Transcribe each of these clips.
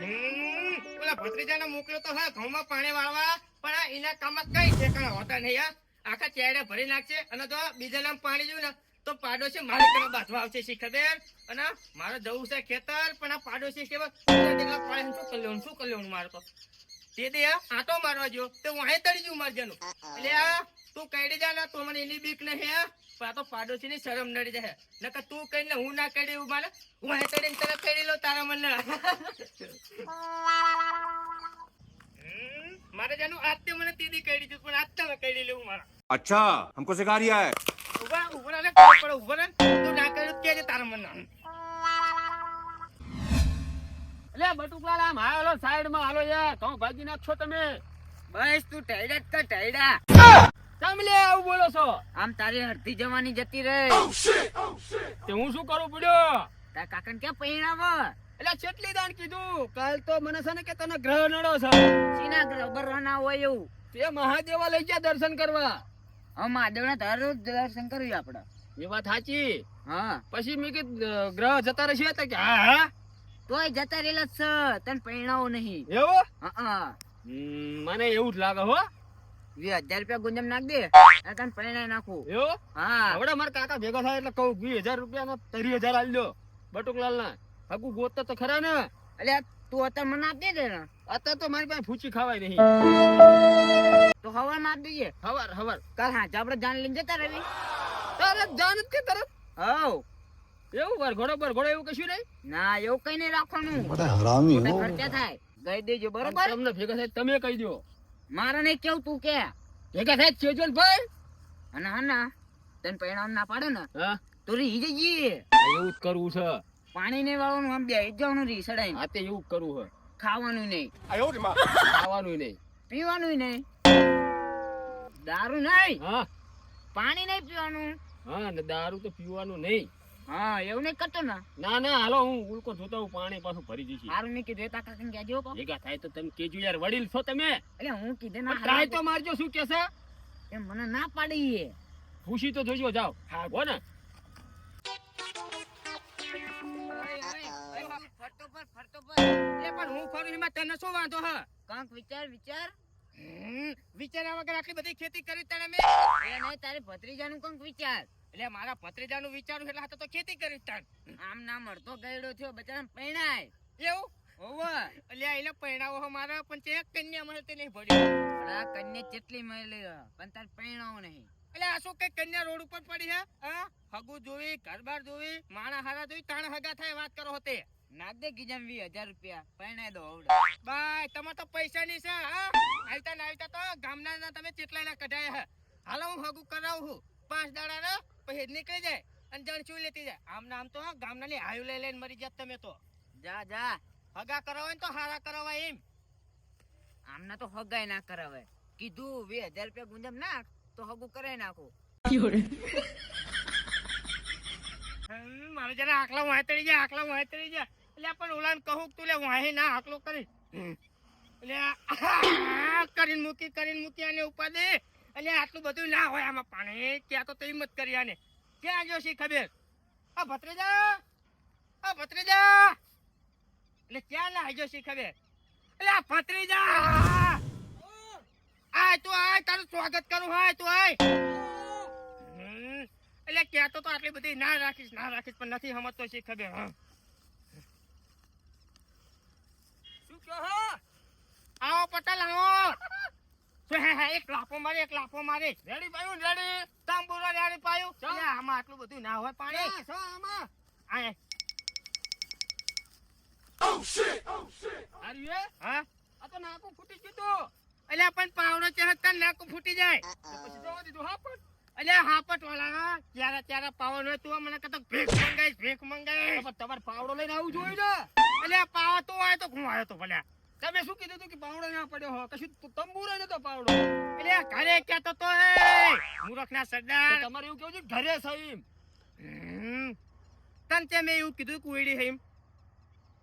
ઓલા ભત્રીજાને મોકલ્યો તો હા, ઘઉંમાં પાણી વાળવા, પણ આ એના કામમાં કઈ ઠેકાણા હોતા નહીં, હા. આખા ચેડે ભરી નાખશે અને તો બીજા નામ પાણી જોયું ને તો પાડોશી મારે કને બાંધવા આવશે શી અને મારે જવું છે ખેતર, પણ આ પાડોશી કેવા શું કલ્યાણ શું કલ્યાણ મારે તો? તે દે આટો મારવા જો તે વાહે તળી જુ મરજનો એટલે આ તું કઈડે જાના તો મને એની બીક ને હે આ તો પાડોશી ની શરમ નડી જાય. નકર તું કઈને હું ના કઈડે એવું માને હું હે તળીને તને તળી લો તારા મન મારે જાનું આજ મને તીધી કઈડી છું પણ આજ તમે કઈડી લેવું મારા. અચ્છા હમકો સિખા હે? ઊભા ઉભરા ને ઉપર ઉભરા તું ના કર્યું કે તારા મન ના એટલે બટુકલાલ આમ હાલો સાઈડમાં હાલો યાર. ઘઉં ભાગી નાખશો તમે. બસ તું ટાઈડા તો ટાઈડા તમે આવું બોલો છો? આમ તારી હરતી જવાની જતી રહે. તે હું શું કરું પડ્યો? તાર કાકા ક્યાં પહેણાવ એટલે કેટલી દાન કીધું? કાલ તો મને છે ને કે તને ગ્રહ નડો છે. સીના ગ્રબર ના હોય એવું. તે મહાદેવા લઈ ગયા દર્શન કરવા. હા મહાદેવના તારું દર્શન કર્યું આપણે. એ વાત સાચી. હા. પછી મેં કીધું ગ્રહ જતા રહેશે તો કે હા હા. તોય જતા રહેલા જ છે તને પહેણાવો નહીં. એવો? હા મને એવું જ લાગે હો. વી હજાર રૂપિયા ગુંજમ નાખ દે તને પહેણાઈ નાખું. એવો? હા. હવે મારા કાકા ભેગા થાય એટલે કહું વી હજાર રૂપિયા નો ત્રીસ હજાર આલી દો બટુકલાલ ના હગુ ગોતતા તો ખરા ને. એટલે તું અત્યારે મને આપી દે ને. અત્યારે તો મારી પાસે ફૂચી ખાવાય નહીં. તો હવા માં આપી દઈએ. હવાર હવાર. કાલ હા આપણે જાન લઈને જતા રવિ તરત જાન કે તરત? હવ. એવું બર ઘોડો બર ઘોડો એવું કશું નહીં? ના એવું કઈ નહીં રાખવાનું. હરામી હો. ખર્ચા થાય. ગઈ દેજો બરોબર? તમને ભેગા થાય તમે કહી દો મારે નહીં કેવું તું કે? ભેગા થાય જ ને ભાઈ. અને હા ના તને પરિણામ ના પાડે ને હા? તો રહી જઈએ એવું જ કરવું છે. પાણી નહીં વાળવાનું આમ બે જવાનું રહી સડાઈ આ તે એવું કરવું છે. ખાવાનું નહીં. ખાવાનું નહીં. પીવાનું નહીં. દારૂ નહીં. હા? પાણી નહીં પીવાનું. હા ને દારૂ તો પીવાનું નહીં. હા એવું નહીં કરતો ને. ના ના હાલો હું ઉલકો જોતા હું પાણી પાછું ભરી જઈશ. સારું નહીં કીધું તાકા કઈ કહેજો કો ભેગા થાય તો તમે કેજો યાર વડીલ છો તમે. એટલે હું કીધે ના ટ્રાય તો મારજો શું કે છે? એ મને ના પાડી એ ખુશી તો જોજો જાઓ. હા હો ને. ફરતો પર ફરતો પર એ પણ હું ફરું એમાં તને શું વાંધો હ? કાંક વિચાર વિચાર. હમ, વિચાર્યા વગર આટલી બધી ખેતી કરી તને મેં. એ નહીં તારે ભત્રીજાનું કાંક વિચાર. એટલે મારા ભત્રીજાનું વિચારું એટલે હાથે તો ખેતી કરી તાણ. આમ ના મળતો ગયડો થયો બચારા પૈણાય. એવું? ઓવો એટલે એને પૈણાવો હો મારા પણ તે કન્યા મળે તે નહીં ભર્યો. પણ આ કન્યા કેટલી મળી પણ તાર પૈણાવો નહીં. એટલે આ શું કઈ કન્યા રોડ ઉપર પડી છે હા? હગુ જોવી ઘરબાર જોવી માણા હારા જોવી તાણ હગા થાય વાત કરો હોતે. નાખ દે ગીજામ વીસ હજાર રૂપિયા પૈણાય દો હવડે બાય તમાર તો પૈસા ની છે હા? આવતા ને આવતા તો ગામના તમે ચેટલા ના કઢાયા હાલો હું હગુ કરાવું છું. પાંચ દાડા ને પછી નીકળી જાય અને જણ ચૂઈ લેતી જાય આમ નામ તો ગામના ની હાયુ લઈ લઈને મરી જાત તમે તો જા જા હગા કરાવે ને તો હારા કરાવા એમ આમના તો હગાય ના કરાવે કીધું બે હજાર રૂપિયા ગુંજમ નાખ તો હગું કરાય નાખું મારે જરા આકલા વાંહે તળી જાય આકલા વાંહે તળી જાય એટલે પણ ઓલાને કહું તું લે વાહી ના આકલો કરી એટલે કરીને મૂકી કરીને મૂકી અને ઉપા દે એટલે આટલું બધું ના હોય આમાં પાણી. ત્યાં તો તે મત કરી આને. ક્યાં ગયો છે ખબર? આ ભત્રેજા? આ ભત્રેજા? એટલે ક્યાં ના ગયો છે ખબર? એટલે આ ભત્રેજા! આય તું આય તારું સ્વાગત કરું હાય તું આય. એટલે કહેતો તો આટલી બધી ના રાખીશ ના રાખીશ પણ નથી સમજતો છે ખબર હા. શું કહો આવો પટેલ હે હે એક લાફો મારે એક લાફો મારે. રેડી પાયું રેડી? તાંબુરો રેડી પાયું? એટલે આમાં આટલું બધું ના હોય પાણી. આમાં. આય હારી હે? હા? આ તો નાકું ફૂટી ગયું તું. એટલે પણ પાવડો ચહતા નાકું ફૂટી જાય. પછી જવા દીધું હા પણ. એટલે હાપટ વાળા ત્યારે ત્યારે પાવન હોય તું મને કહેતો ભીખ મંગાઈ ભીખ મંગાઈ પણ તમારે પાવડો લઈને આવું જોયું ને. એટલે પાવા તું આવ્યો તો હું આવ્યો તો ભલે. તમે શું કીધું તું કે પાવડો ના પડ્યો હો કશું ત- તંબુરો નતો પાવડો. એટલે ઘરે કહેતો તો એ મૂરખ ના સરદાર તમારે એવું કેવું છે? કે ઘરે સહીમ તન તે મેં એવું કીધું કુઈડી હે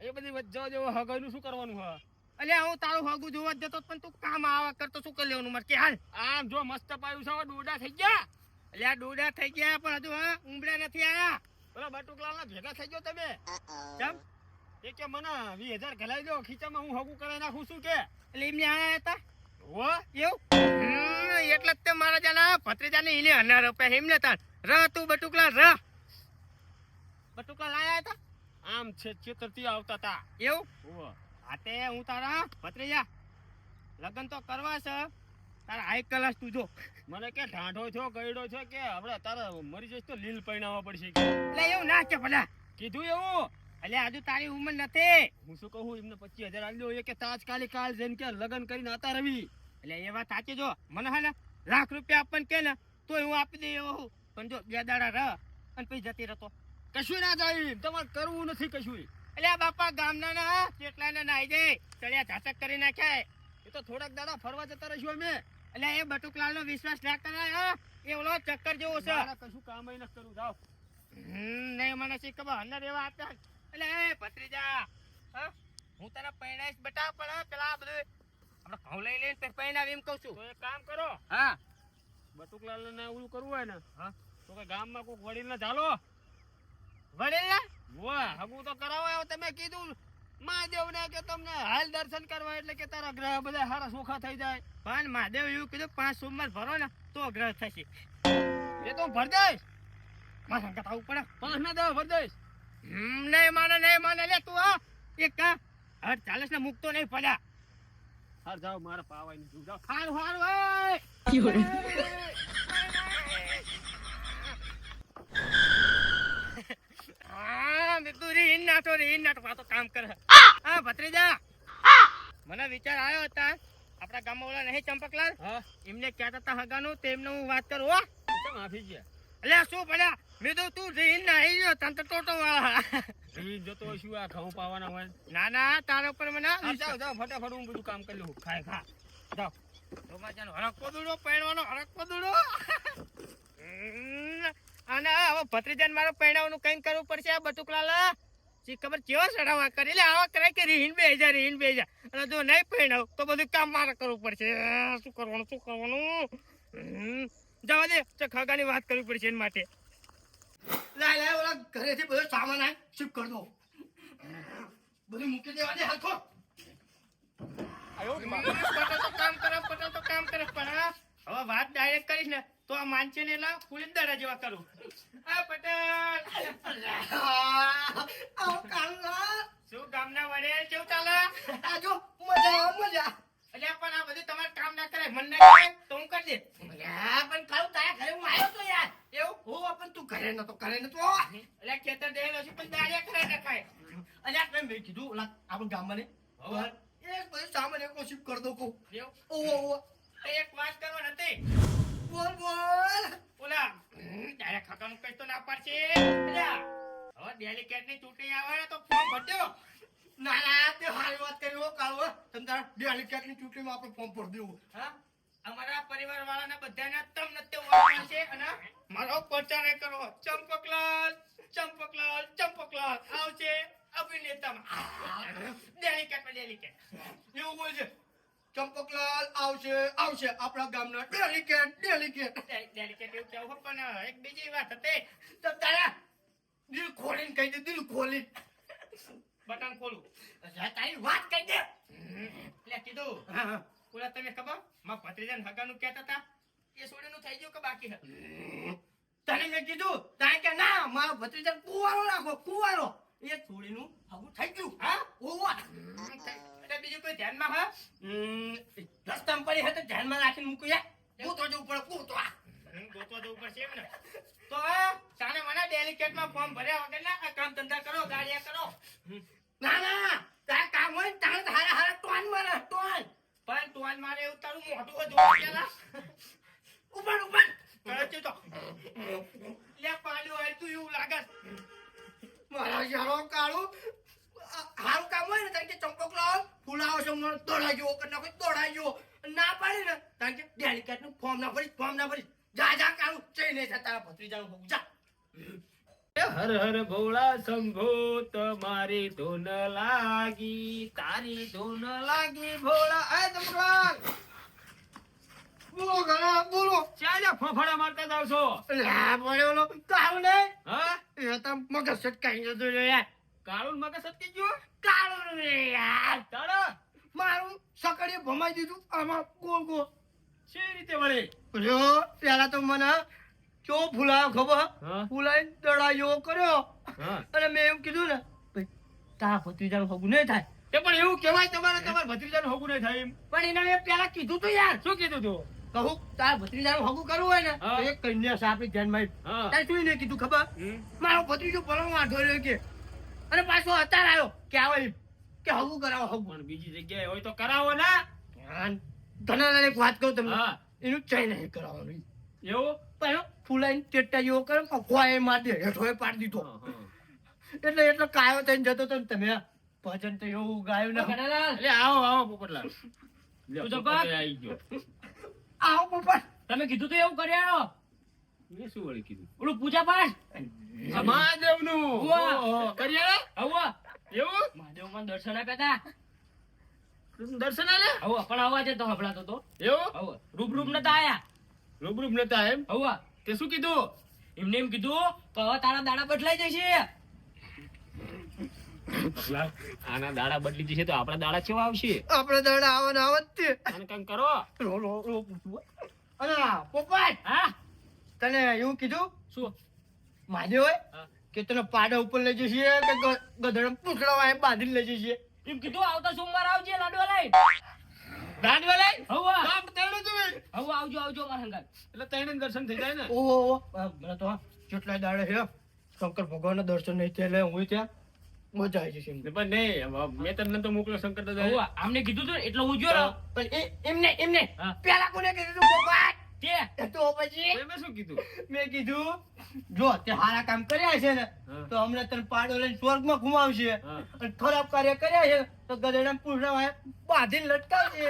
એ બધી વચ્ચે જેવો હગનું શું કરવાનું હા એટલે હું તારું હગું જોવા જતો પણ તું કામ આવા કરતો શું કરી લેવાનું મારે? કે હાલ. આમ જો મસ્ત પાયું છે ડોડા થઈ ગયા. એટલે આ ડોડા થઈ ગયા પણ હજુ હા ઉંબળ્યા નથી આયા. પેલા બટુકલાલ ના ભેગા થઈ ગયો તમે. ચમ એ કે મને વીસ હજાર ઘલાઈ દો ખીચામાં હું હગું કરાવી નાખું છું કે? એટલે એમને આયા હતા? એવું? એટલે જ તે મારા જાના ભત્રીજાને એને હના રૂપિયા એમને તાર ર તું બટુકલા ર. બટુકલા લાયા હતા? આમ છે ચેતરથી આવતા હતા. એવું? આતે હું તારા ભત્રીજા લગ્ન તો કરવા છે. તારા હાઈ કલાસ તું જો. મને કે ઢાંઢો છો ગયડો છો કે હવે તારે મરી જઈશ તો લીલ પૈણાવા પડશે એટલે એવું ના કે ભલા. કીધું એવું? એટલે આજુ તારી ઉંમર નથી. હું શું કહું? એમને પચીસ હજાર આલ્યો એ કે તાજકાલી કાલ જઈને કે લગ્ન કરીને આતા રવિ. એટલે એ વાત સાચી જો. મને હા ને લાખ રૂપિયા આપવાનું કે ને તોય હું આપી દઈ એવો હું. પણ જો બે દાડા રહ અને પછી જતી રહેતો. કશું ના જાય તમારે કરવું નથી કશું એટલે આ બાપા ગામના ના કેટલા ને નાઈ જાય ચડ્યા ઝાટક કરી નાખ્યા એ. તો થોડાક દાડા ફરવા જતા રહીશું અમે. એટલે એ બટુકલાલ નો વિશ્વાસ ના કરાય હા? એ ઓલો ચક્કર જેવો છે. કશું કામ કરવું જાઓ. હમ, નહીં મને શી ખબર. અંદર એવા આપ્યા. એટલે એ ભત્રીજા હા? હું તને પૈણાઈશ બેટા પણ પેલા બધું આપણે ઘઉં લઈ લઈને પૈણાવી એમ કહું છું. તો એક કામ કરો. હા. બટુકલાલ ને એવું કરવું હોય ને હા. તો કે ગામમાં કોઈક વડીલ ને ચાલો. વડીલ ના વાહ હગું તો કરાવો તમે કીધું મહાદેવ ને કે તમને હાલ દર્શન કરવા એટલે કે તારા ગ્રહ બધા સારા સોખા થઈ જાય. પણ મહાદેવ એવું કીધું પાંચ સોમવાર ભરો ને તો ગ્રહ થશે. એ તો ભર દઈશ. મારા સંગત આવું પડે. પાંચ ના દવા ભર દઈશ. નહીં માને નહીં માને લે તું હા. એક કા. હર ચાલીસ ને મૂકતો નહીં પડ્યા. હાર જાઓ મારે પાવાય ને જાઓ. હાર હાર ઓય હા તું રીન નાટો રીન નાટો આ તો કામ કરે. હા ભત્રીજા. મને વિચાર આવ્યો હતા આપણા ગામમાં ઓલા નહીં ચંપકલાલ? એમને કહેતા હતા હગાનું તેમને હું વાત કરું હો. કેમ આપી એટલે શું પડ્યા? મેં તો તું રીન નાહી ગયો તને તો ટોટો વાળા. રીત જતો શું આ ઘઉં પાવાના હોય? ના ના તારા ઉપર મને જાઓ જાઓ ફટાફટ હું બધું કામ કરી લઉં. ખાય ખા. જાઓ. રોમાચાનો હરકવો દૂડો પહેરવાનો હરકવો દૂડો અને હવે ભત્રીજાને મારો પહેરાવાનું કંઈક કરવું પડશે આ બટુકલાલા. શી ખબર કેવો ચડાવવા કરી? લે આવા કરે કે રીહીન બે હજાર રીહીન બે હજાર અને જો નહીં પહેરાવ તો બધું કામ મારે કરવું પડશે. શું કરવાનું શું કરવાનું? જવા દે ખગાની વાત કરવી પડશે એના માટે. લાય લાય ઓલા ઘરેથી બધો સામાન આય શિફ્ટ કર દો. બધું મૂકી દેવા દે હાથો પટેલ તો કામ કરે પટેલ તો કામ કરે પણ હવે વાત ડાયરેક્ટ કરીશ ને તો આ માનસી ને એટલે દડા જેવા કરું. આ પટેલ શું ગામના વડે કેવું ચાલે આજો મજા મજા એટલે પણ આ બધું તમારે કામ ના કરે મન ના કરે તો હું કરી દે પણ કાળું તારા ઘરે હું આવ્યો તો યાર એવું હો પણ તું ઘરે નતો ઘરે નતો એટલે ખેતર દેલો છે પણ દાડિયા કરે ને ખાય અલ્યા મેં મેં કીધું ઓલા આપણે ગામમાં ને એક બધું સામાન એક શિફ્ટ કરી દો કહું ઓવો ઓવો એક વાત કરવાની હતી બોલ બોલ ઓલા ડાયરેક્ટ ખાતાનું કઈ તો ના પાડશે અલ્યા હવે ડેલિકેટની ચૂંટણી આવે તો ફોર્મ ભરજો. ના ના તે હારી વાત કરી હો કાળો તમ ડેલિકેટની ચૂંટણીમાં આપણે ફોર્મ ભર દેવું. હા? અમારા પરિવાર વાળાના બધાને તમને તે વળવાનું છે અને મારો પ્રચાર કરો. ચંપકલાલ ચંપકલાલ ચંપકલાલ. આવશે અભિનેતામાં. ડેલિકેટ ડેલિકેટ એવું બોલ છે ચંપકલાલ આવશે આવશે. આપણા ગામના ડેલિકેટ ડેલિકેટ ડેલિકેટ એવું કેવું પણ એક બીજી વાત હતી. તો તારા દિલ ખોલીને કહી દે દિલ ખોલી. બટન ખોલું. તારી વાત કહી દે. એટલે કીધું ઓલા તમે ખબર? માં ભત્રીજાને હગાનું કહેતા હતા. એ સોડીનું થઈ ગયું કે બાકી છે તને મેં કીધું તારે કે ના મારો ભત્રીજન કુવારો રાખો કુવારો. એ સોડીનું હગું થઈ ગયું. હા? ઓવા એટલે બીજું કોઈ ધ્યાનમાં હા રસ્તામાં પડી હોય તો ધ્યાનમાં રાખીને મૂકી યા તો જવું પડે ગોતવા ગોતવા જવું પડશે એમ ને. તો તારે મને ડેલિકેટમાં ફોર્મ ભર્યા વગર ના કામ ધંધા કરો ગાડિયા કરો. ના ના તારે કામ હોય ને તારે હારા હારા ટોન મારે ટોન. પણ ટોન મારે એવું તારું મોઢું જોવા પેલા. ઉપર ઉપર કરે તો. લે પાડ્યું હોય તું એવું લાગે. મારા યારો કાળું હારું કામ હોય ને કારણ કે ચંપક લાવ દોડાઈ ગયો કે નાખો દોડાઈ ના પાડે ને કારણ કે ડેલિકેટનું ફોર્મ ના ભરીશ ફોર્મ ના ભરીશ. જા જા કાળું ચઈ નહીં થતા ભત્રીજાનું બહુ. જા. હર હર ભોળા શંભો તમારી ધૂન લાગી તારી ધૂન લાગી ભોળા. આય તમરાલ બોલો ગણા બોલો. ચાલે ફફડા મારતા જાવ છો. લા બોલો કાળું ને હા? એ તો મગજ સટકાઈ જતો યાર. કાળું મગજ સટકી ગયો? કાળું યાર. તાળો મારું સકડીએ ભમાઈ દીધું આમાં ગોળ ગોળ. છે રીતે વળે? જો પેલા તો મને ચો ફૂલાયો ખબર? ફૂલાઈ દડાયો કર્યો. અને મેં એમ કીધું ને ભાઈ તારા ભત્રીજાનું હગું નહીં થાય. તે પણ એવું કહેવાય તમારે તમારા ભત્રીજાનું હગું નહીં થાય એમ. પણ એને મેં પેલા કીધું તું યાર. શું કીધું તું? કહું તારા ભત્રીજાનું હગું કરવું હોય ને એક કન્યા સાપી ધ્યાનમાં તારે શું એને કીધું ખબર? મારો ભત્રીજો ભલો વાંધો રહ્યો કે. અને પાછો અત્યારે આવ્યો કે આવે એમ. કે હગું કરાવો હગું. પણ બીજી જગ્યાએ હોય તો કરાવો ના. ધનાને એક વાત કહું તમને. એનું ચઈ નહીં કરાવવાનું એવું? પણ ફૂલાઈને ચેટા જેવો કરે ને એ મારી દે હેઠોએ પાડી દીધો. એટલે એટલો કાયો થઈને જતો તો ને તમે. ભજન તો એવું ગાયું ને. એટલે આવો આવો પોપટલાલ. તું તો આવી ગયો. આવો પપ્પા તમે કીધું તો એવું કર્યા મેં શું વળી કીધું? ઓલું પૂજા પાઠ મહાદેવનું આવો એવું? મહાદેવમાં દર્શન આપ્યા હતા દર્શન આલે? આવો પણ અવાજ તો હભળાતો તો. એવું? આવો રૂપ રૂપ નતા આયા. રૂબરૂબ નતા એમ? આવો. તે શું કીધું? એમને એમ કીધું કે હવે તારા દાડા બદલાઈ જશે. આના દાડા બદલી જશે તો આપણા દાડા કેવા આવશે? આપણા દાડા આવો ને આવો જ કંઈક કરો. હા? તને એવું કીધું? શું? માજે હોય. કે તને પાડા ઉપર લઈ જશે કે ગધેડા પૂંછડા વાંહે લઈ જશે? એમ કીધું આવતા સોમવાર આવજે લાડવા લઈ હવે આવજો આવજો મારા હંગાત. એટલે તેણે દર્શન થઈ જાય ને? ઓહો ઓહો. મને તો દાડે શંકર ભગવાનના દર્શન નહીં થયા એટલે હું ત્યાં મજા આવી જશે એમને. પણ નહીં મેં તમને તો મોકલો શંકર હવે દાદા આમને કીધું તું એટલે હું જો પણ એ- એમને એમને પેલા કોને કીધું તે તો પછી મેં શું કીધું? મેં કીધું જો તે સારા કામ કર્યા છે ને તો અમને તને પાડો લઈને સ્વર્ગમાં ઘુમાવશે. અને ખરાબ કાર્ય કર્યા છે તો ગધેડા પૂછડા બાંધીને લટકાવશે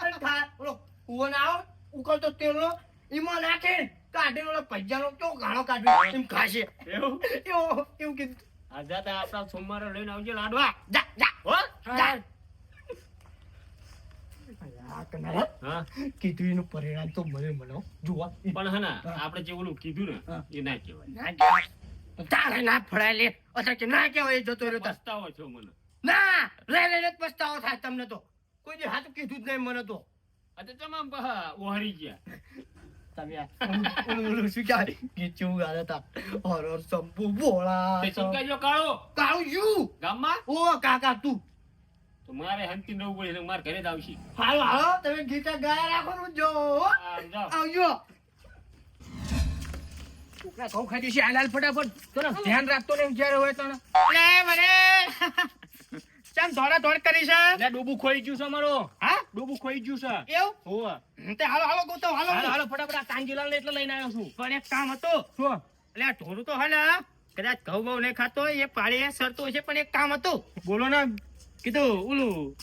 અને ઓલો કૂવો ના આવે ઉકળતો તેલનો ઈમાં નાખે કાઢીને ઓલો પૈસાનો તો ગાળો કાઢ્યો એમ ખાશે. એવું? એવું એવું કીધું. આ જાતા આપણા સોમવારે લઈને આવજે લાડવા. જા જા હો જા. આ કનારા હા? કીધું પરિણામ તો મને મળો જોવા પણ હે આપણે જે ઓલું કીધું ને એ ના કહેવાય. ના કહેવાય. તારે ના ફળાય લે. અથવા કે ના કહેવાય જતો રહ્યો પસ્તાવો છો મને. ના રે રે રે પસ્તાવો થાય તમને તો. કોઈ દી હાથું કીધું જ નહીં મને તો. આ તમામ ઓહરી ગયા. તમે ઓલું- ઓલું- ઓલું શું કહેવાય? ગીત જેવું ગાતા હતા. હરર શંભુ ભોળા કાળો. કાળું યુ. ગામમાં? ઓ કાકા તું. તો મારે હંતી રહેવું પડે એટલે મારે ઘરે જ આવશે. હાલો હાલો તમે ગીતા ગાયા રાખો ને જો હો. આ જાઓ. આવજો. છોકરા ઘઉં ખાઈ જશે હાલ હાલ ફટાફટ. તને ધ્યાન રાખતો નહીં જ્યારે હોય તને. લે મને. ચમ દોડા દોડ કરી છે? લે ડૂબું ખોઈ ગયું છે મારો. હા? ડૂબું ખોઈ ગયું છે. એવું? હોવે. તે હાલો હાલો ગોતો હાલો. હાલો હાલો ફટાફટ આ કાંજીલાલ ને એટલે લઈને આવ્યો છું. પણ એક કામ હતું. શું? એટલે આ ઢોરું તો હે ને કદાચ ઘઉં બહુ નહીં ખાતો એ પાળીએ સરતો હશે પણ એક કામ હતું. બોલો ને. કીધું ઓલું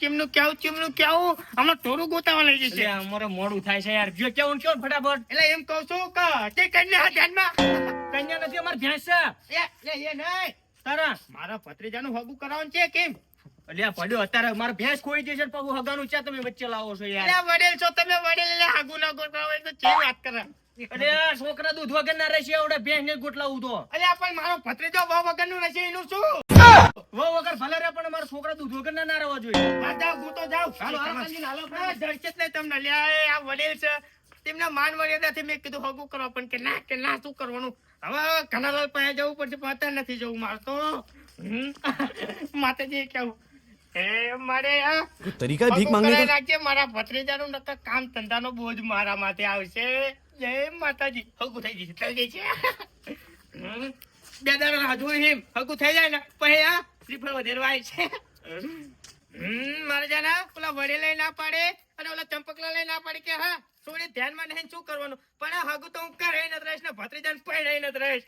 ચીમનું કેવું ચીમનું કેવું હમણાં ઢોરું ગોતાવા લઈ જશે અમારે મોડું થાય છે યાર. જો કેવું ને કેવું ફટાફટ. એટલે એમ કહું છું કે તે કન્યા ધ્યાનમાં. કન્યા નથી અમારે ભેંસ છે. એ એ નહીં. તારા. મારા ભત્રીજાનું હગું કરાવવાનું છે કેમ? એટલે પડ્યો અત્યારે મારા ભેંસ ખોઈ જશે ને પગું હગાનું છે તમે વચ્ચે લાવો છો યાર. વડેલ છો તમે વડેલ એટલે હાગું ના ગોઠવા તો ચેવી વાત કરે? અરે છોકરા દૂધ વગર ના રહેશે આવડે ભેંસ ને ગોટલાવું તો. અલ્યા પણ મારો ભત્રીજો બહુ વગરનું રહેશે એનું શું? વગર ભલે રે પણ મારા છોકરા દૂધ વગર ના રહેવા જોઈએ. આ જાવ હું તો જાવ ચાલો હાલજી હાલો દર્શિત ને તમને. લે આ વડીલ છે. તેમના માન મર્યાદાથી મેં કીધું હગું કરો પણ કે ના કે ના શું કરવાનું? હવે કનાલાલ પાસે જવું પડશે પણ નથી જવું મારે તો. માતાજી કેવું? મારા નક્કર કામ ધંધાનો બોજ મારા માથે આવશે. જય માતાજી. હગું થઈ જશે થઈ ગઈ છે બે દાડા રાહ જોઈ એમ હગું થઈ જાય ને પછી આ શ્રીફળ વધેરવા આવે છે મારે જાના પેલા વડેલા ના પાડે અને ઓલા ચંપકલા લઈ ના પાડે કે હા થોડી ધ્યાનમાં નહીં શું કરવાનું? પણ આ હગું તો હું કરે નથી રહીશ ને ભત્રીજાને પૈણાઈ નથી રહીશ.